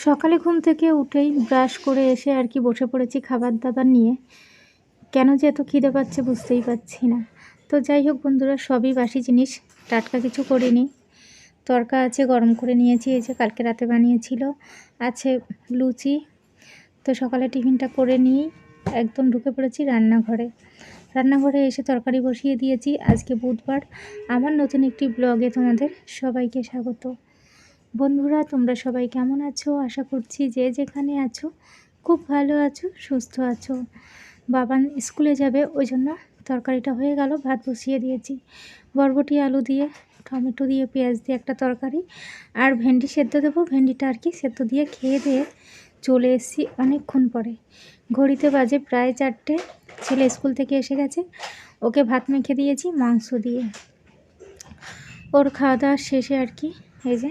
সকালে ঘুম থেকে উঠেই ব্রাশ করে এসে আর কি বসে পড়েছি খাবার দাবার নিয়ে। কেন যে এত খিদে পাচ্ছে বুঝতেই পারছি না। তো যাই হোক বন্ধুরা, সবই বাসি জিনিস, টাটকা কিছু করিনি। তরকা আছে গরম করে নিয়েছি, এই যে কালকে রাতে বানিয়েছিল, আছে লুচি। তো সকালে টিফিনটা করে নিয়েই একদম ঢুকে পড়েছি রান্নাঘরে। রান্নাঘরে এসে তরকারি বসিয়ে দিয়েছি। আজকে বুধবার। আমার নতুন একটি ব্লগে তোমাদের সবাইকে স্বাগত। বন্ধুরা, তোমরা সবাই কেমন আছো? আশা করছি যে যেখানে আছো, খুব ভালো আছো, সুস্থ আছো। বাবান স্কুলে যাবে, ওই জন্য তরকারিটা হয়ে গেল, ভাত বসিয়ে দিয়েছি। বরবটি, আলু দিয়ে, টমেটো দিয়ে, পেঁয়াজ দিয়ে একটা তরকারি, আর ভেন্ডি সেদ্ধ দেবো। ভেন্ডিটা আর কি সেদ্ধ দিয়ে খেয়ে দিয়ে চলে এসেছি অনেকক্ষণ পরে। ঘড়িতে বাজে প্রায় চারটে। ছেলে স্কুল থেকে এসে গেছে। ওকে ভাত মেখে দিয়েছি, মাংস দিয়ে। ওর খাওয়া দাওয়া শেষে আর কি, এই যে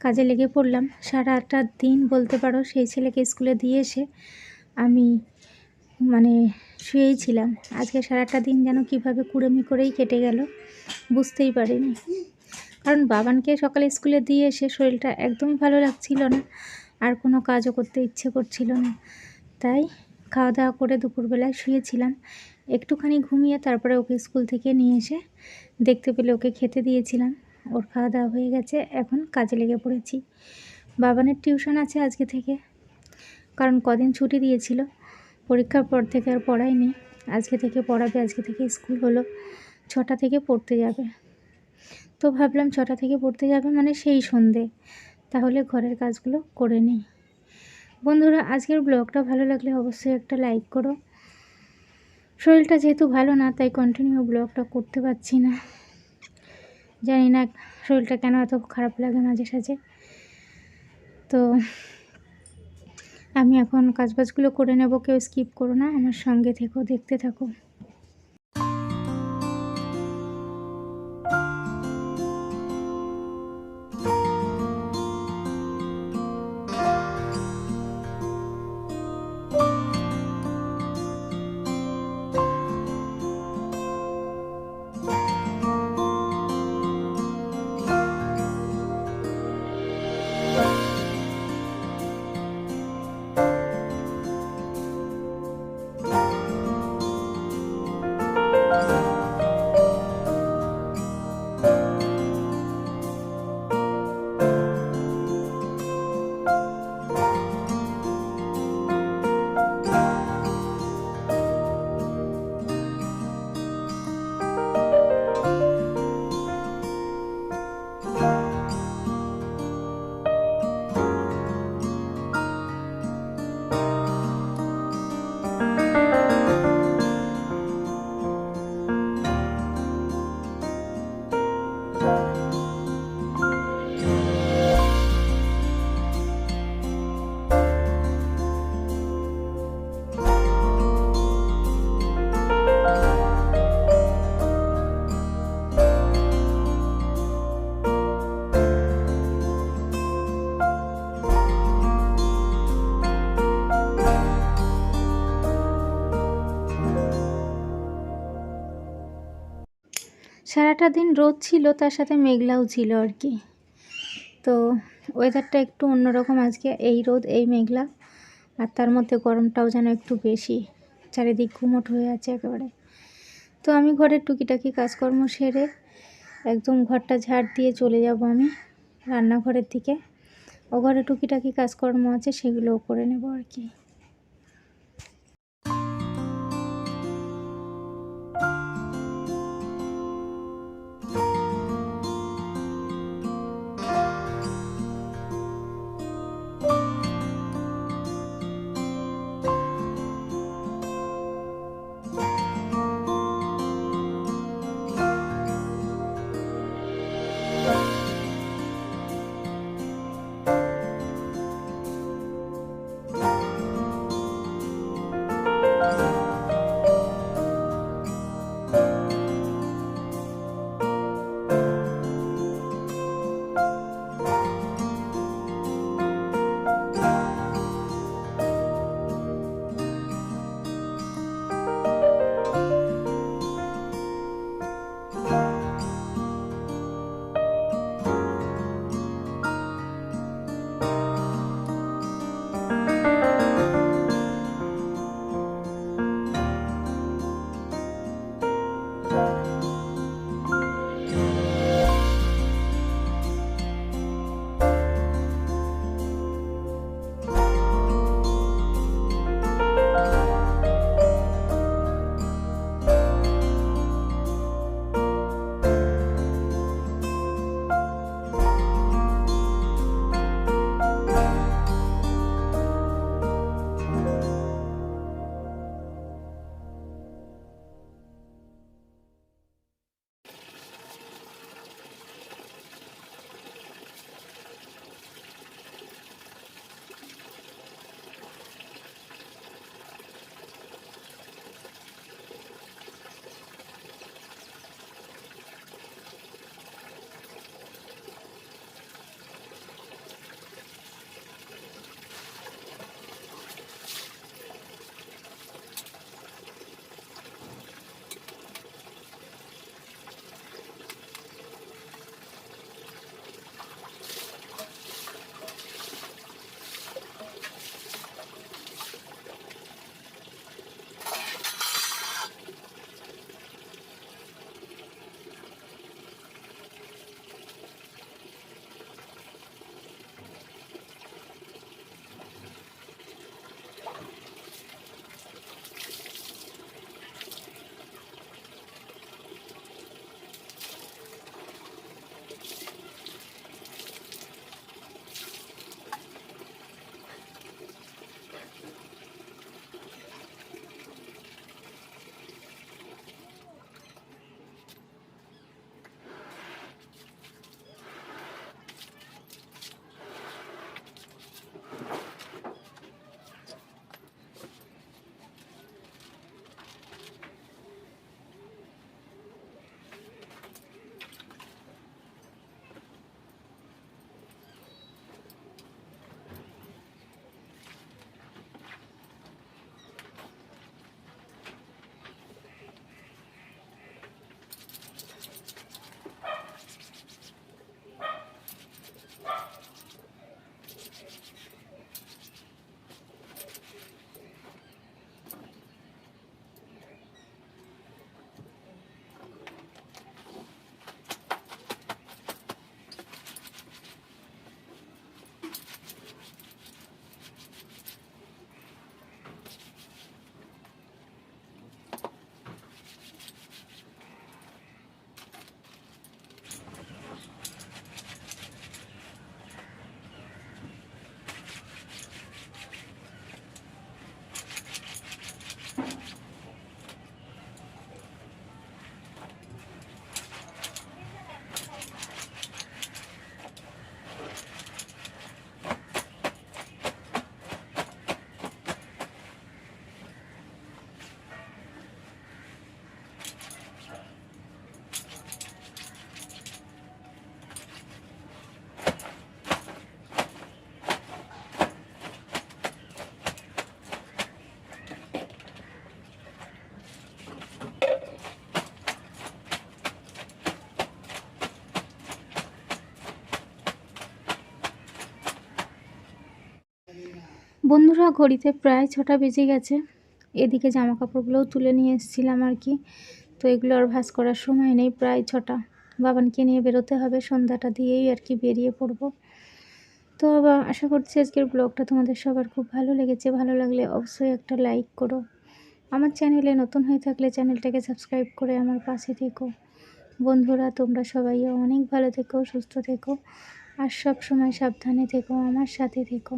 কাজে লেগে পড়লাম। সারা আটটা দিন বলতে পারো সেই ছেলেকে স্কুলে দিয়ে এসে আমি মানে শুয়েই ছিলাম। আজকে সারাটা দিন যেন কীভাবে কুড়েমি করেই কেটে গেল বুঝতেই পারিনি। কারণ বাবানকে সকালে স্কুলে দিয়ে এসে শরীরটা একদমই ভালো লাগছিল না। আর কোনো কাজও করতে ইচ্ছে করছিল না। তাই খাওয়া দাওয়া করে দুপুরবেলায় শুয়েছিলাম। একটুখানি ঘুমিয়ে তারপরে ওকে স্কুল থেকে নিয়ে এসে দেখতে পেলে ওকে খেতে দিয়েছিলাম। ওর খাওয়া দাওয়া হয়ে গেছে, এখন কাজে লেগে পড়েছি। বাবানের টিউশন আছে আজকে থেকে, কারণ কদিন ছুটি দিয়েছিল। পরীক্ষার পর থেকে আর পড়ায়নি। আজকে থেকে পড়াবে, আজকে থেকে স্কুল হলো, ছটা থেকে পড়তে যাবে। তো ভাবলাম ছটা থেকে পড়তে যাবে মানে সেই সন্ধে, তাহলে ঘরের কাজগুলো করে নিই। বন্ধুরা, আজকের ব্লগটা ভালো লাগলে অবশ্যই একটা লাইক করো। শরীরটা যেহেতু ভালো না, তাই কন্টিনিউ ব্লগটা করতে পারছি না। জানি না শরীরটা কেন এত খারাপ লাগে মাঝে সাঝে। তো আমি এখন কাজবাজগুলো করে নেব, কেউ স্কিপ করো না, আমার সঙ্গে থেকো, দেখতে থাকো। সারাটা দিন রোদ ছিল, তার সাথে মেঘলাও ছিল আর কি। তো ওয়েদারটা একটু অন্যরকম আজকে, এই রোদ, এই মেঘলা। আর তার মধ্যে গরমটাও যেন একটু বেশি। চারিদিক ঘুমট হয়ে আছে একেবারে। তো আমি ঘরের টুকিটাকি কাজকর্ম সেরে একদম ঘরটা ঝাড় দিয়ে চলে যাব আমি রান্নাঘরের দিকে। ও ঘরে টুকিটাকি কাজকর্ম আছে, সেগুলোও করে নেব আর কি। বন্ধুরা, ঘড়িতে প্রায় ছটা বেজে গেছে। এদিকে জামা কাপড়গুলোও তুলে নিয়ে এসেছিলাম আর কি। তো এগুলো আর ভাস করার সময় নেই, প্রায় ছটা। বাবানকে নিয়ে বেরোতে হবে, সন্ধ্যাটা দিয়েই আর কি বেরিয়ে পড়ব। তো আশা করছি আজকের ব্লগটা তোমাদের সবার খুব ভালো লেগেছে। ভালো লাগলে অবশ্যই একটা লাইক করো। আমার চ্যানেলে নতুন হয়ে থাকলে চ্যানেলটাকে সাবস্ক্রাইব করে আমার পাশে থেকো। বন্ধুরা, তোমরা সবাই অনেক ভালো থেকো, সুস্থ থেকো। আর সব সময় সাবধানে থেকো, আমার সাথে থেকো।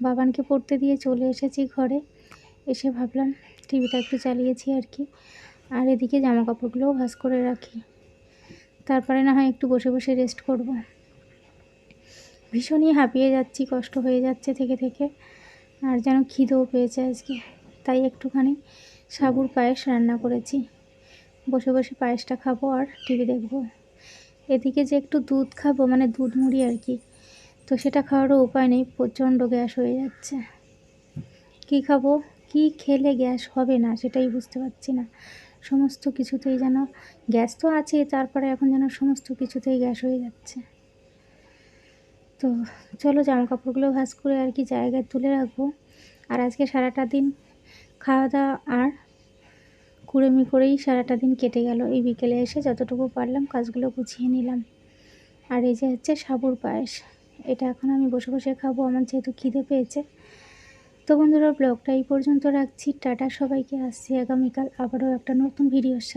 বাবানকে পড়তে দিয়ে চলে এসেছি ঘরে। এসে ভাবলাম টিভিটা একটু চালিয়েছি আর কি। আর এদিকে জামা কাপড়গুলোও ভাঁজ করে রাখি। তারপরে না হয় একটু বসে বসে রেস্ট করব। ভীষণই হাঁপিয়ে যাচ্ছি, কষ্ট হয়ে যাচ্ছে থেকে থেকে। আর যেন খিদেও পেয়েছে আজকে। তাই একটুখানি সাবুর পায়েস রান্না করেছি। বসে বসে পায়েসটা খাব আর টিভি দেখব। এদিকে যে একটু দুধ খাব মানে দুধ মুড়ি আর কি। তো সেটা খাওয়ারও উপায় নেই, প্রচণ্ড গ্যাস হয়ে যাচ্ছে। কি খাব? কি খেলে গ্যাস হবে না সেটাই বুঝতে পারছি না। সমস্ত কিছুতেই যেন গ্যাস তো আছে তারপরে এখন যেন সমস্ত কিছুতেই গ্যাস হয়ে যাচ্ছে। তো চলো জামা কাপড়গুলো ভাঁজ করে আর কি জায়গায় তুলে রাখব। আর আজকে সারাটা দিন খাওয়া দাওয়া আর কুড়েমি করেই সারাটা দিন কেটে গেল। এই বিকেলে এসে যতটুকু পারলাম কাজগুলো গুছিয়ে নিলাম। আর এই যে হচ্ছে সাবুর পায়েস। এটা এখন আমি বসে বসে খাব, আমার যেহেতু খিদে পেয়েছে। তো বন্ধুরা ব্লগটা এই পর্যন্ত রাখছি। টাটা সবাইকে, আসছি আগামীকাল আবারও একটা নতুন ভিডিওর